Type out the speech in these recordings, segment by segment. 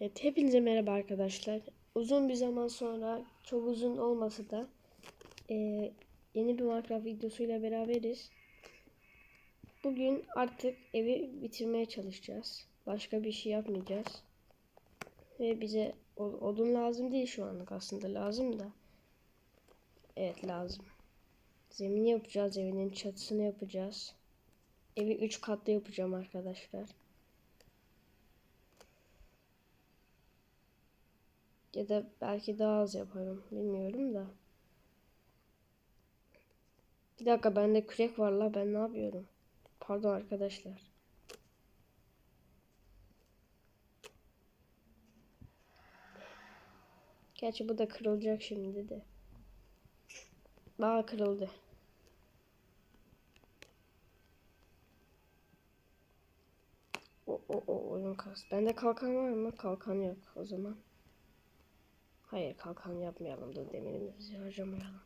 Evet, hepinize merhaba arkadaşlar. Uzun bir zaman sonra, çok uzun olmasa da eee, yeni bir Minecraft videosuyla beraberiz. Bugün artık evi bitirmeye çalışacağız. Başka bir şey yapmayacağız. Ve bize odun lazım değil şu anlık aslında lazım da. Evet lazım. Zemini yapacağız, evinin çatısını yapacağız. Evi 3 katlı yapacağım arkadaşlar. Ya da belki daha az yaparım. Bilmiyorum da. Bir dakika bende kürek var la ben ne yapıyorum? Pardon arkadaşlar. Gerçi bu da kırılacak şimdi de. Daha kırıldı. O, o, o oyun kas. Bende kalkan var mı? Kalkan yok o zaman. Hayır kalkan yapmayalım da demirimizi harcamayalım.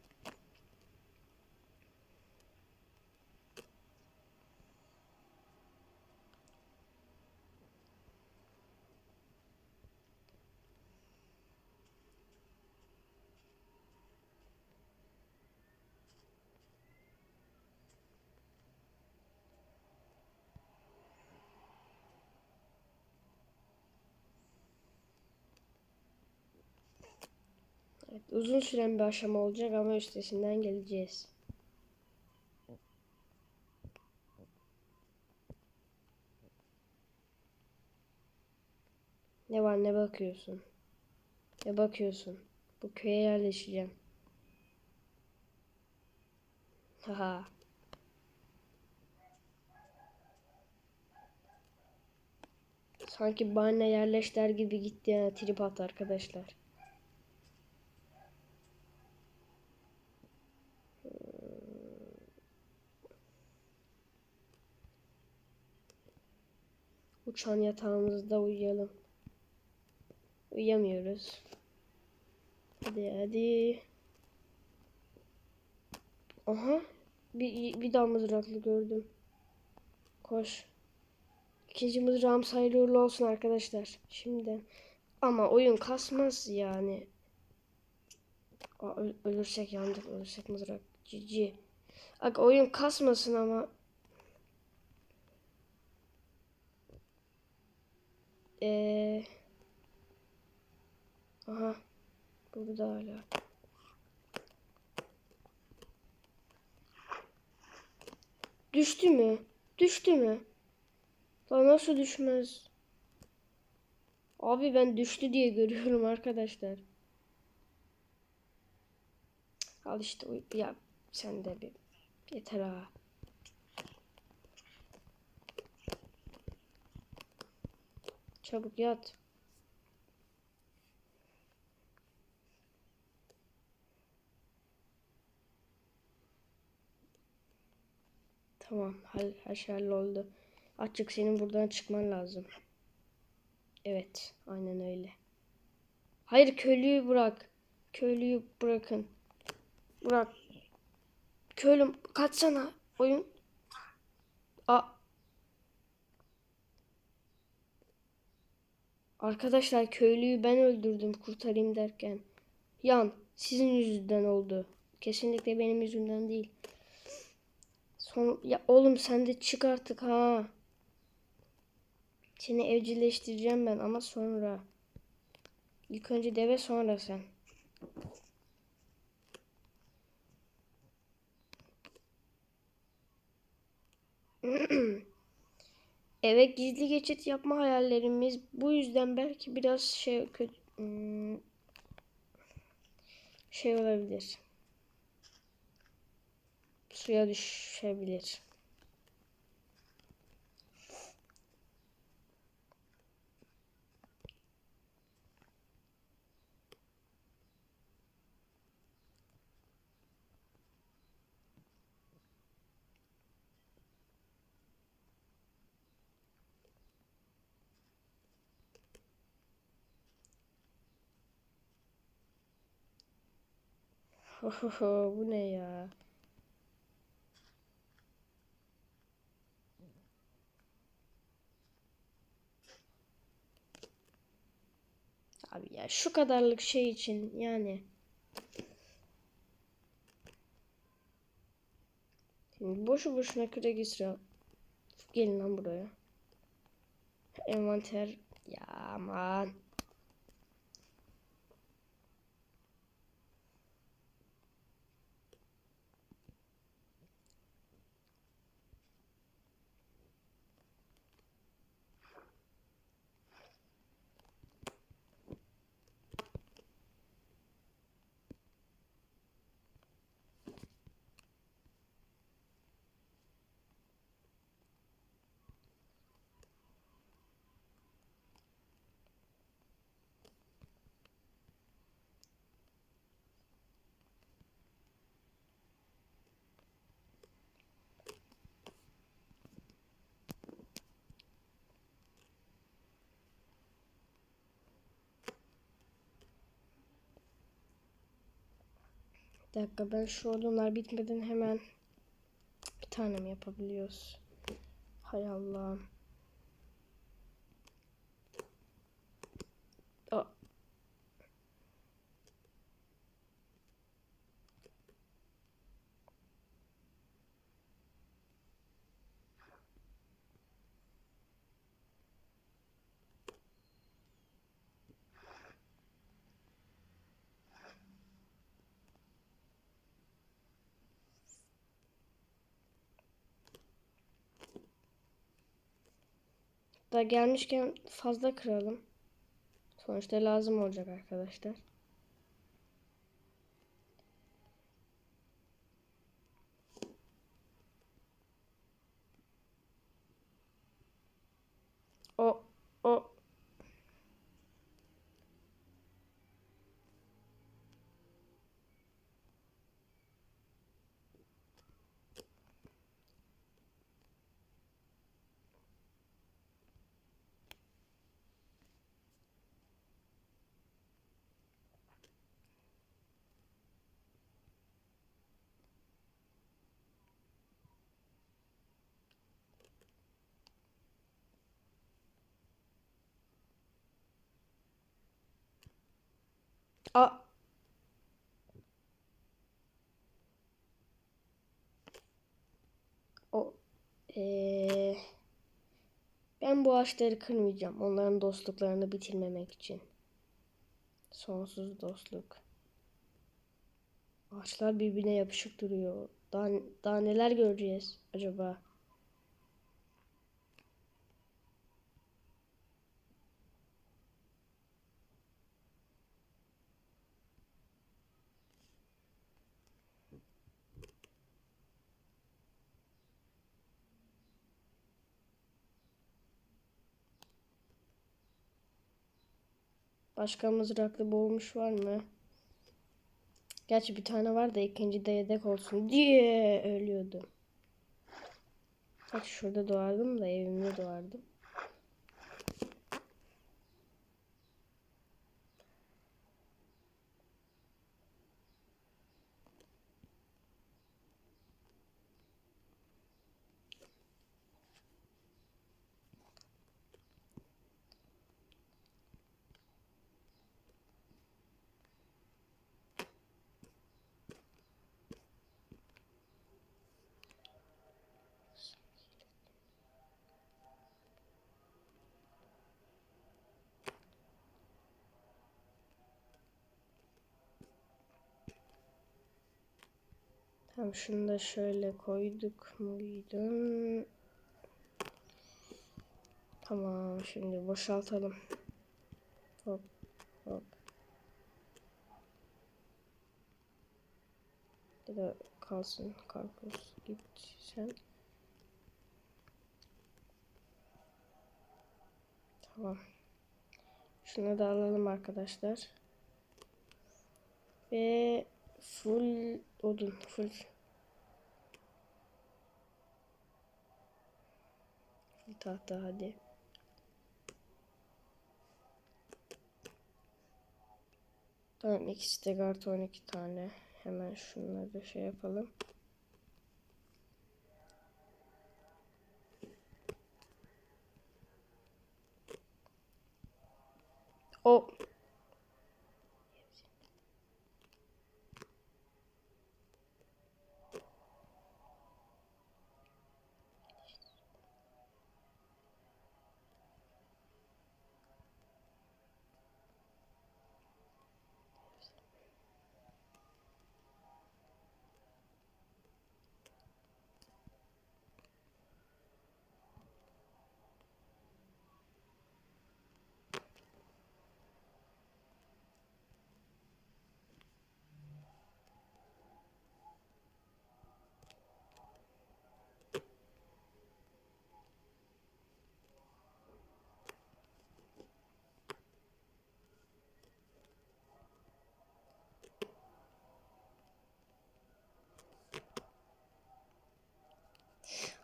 Evet, uzun süren bir aşama olacak ama üstesinden geleceğiz. Ne var ne bakıyorsun? Ne bakıyorsun? Bu köye yerleşeceğim. Haha. Sanki bana yerleş der gibi gitti ya trip attı arkadaşlar. Uçan yatağımızda uyuyalım. Uyuyamıyoruz. Hadi hadi. Aha. Bir, bir daha mızraklı gördüm. Koş. İkinci mızrağım uğurlu olsun arkadaşlar. Şimdi. Ama oyun kasmaz yani. Aa, öl- ölürsek yandık. Ölürsek mızrak. Cici. Bak oyun kasmasın ama. Eee. Aha. Burada hala. Düştü mü? Düştü mü? Lan nasıl düşmez? Abi ben düştü diye görüyorum arkadaşlar. Al işte ya sen de bir yeter ha. Çabuk yat. Tamam, her, her şey halloldu. Açık senin buradan çıkman lazım. Evet, aynen öyle. Hayır, köylüyü bırak. Köylüyü bırakın. Bırak. Köylüm, kaçsana. Oyun. A Arkadaşlar köylüyü ben öldürdüm kurtarayım derken. Yan, sizin yüzünden oldu. Kesinlikle benim yüzümden değil. Son ya oğlum sen de çık artık ha. Seni evcilleştireceğim ben ama sonra. İlk önce deve sonra sen. Eve gizli geçit yapma hayallerimiz bu yüzden belki biraz şey kötü hmm, şey olabilir. Suya düşebilir. Bu ne ya? Abi ya şu kadarlık şey için yani. Boşu boşuna kürek İsra. Gelin lan buraya. Envanter. Ya aman. Bir dakika ben şu odunlar bitmeden hemen bir tane mi yapabiliyoruz? Hay Allah'ım. Da gelmişken fazla kıralım. Sonuçta lazım olacak arkadaşlar. O o a o eee ben bu ağaçları kırmayacağım. Onların dostluklarını bitirmemek için. Sonsuz dostluk. Ağaçlar birbirine yapışık duruyor. Daha, daha neler göreceğiz acaba? Başka mızraklı boğulmuş var mı? Gerçi bir tane var da ikinci de yedek olsun diye ölüyordum. Bak şurada doğardım da evimde doğardım. Tamam şunu da şöyle koyduk muydun? Tamam şimdi boşaltalım. Hop hop. Bir de kalsın karpuz git sen. Tamam. Şunu da alalım arkadaşlar. Ve full odun full full tahta hadi. Tamam ikisi de karton 12 tane. Hemen şunları şey yapalım. O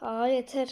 Aa yeter.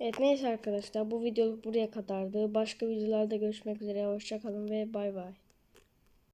Evet neyse arkadaşlar bu videoluk buraya kadardı. Başka videolarda görüşmek üzere. Hoşçakalın ve bay bay.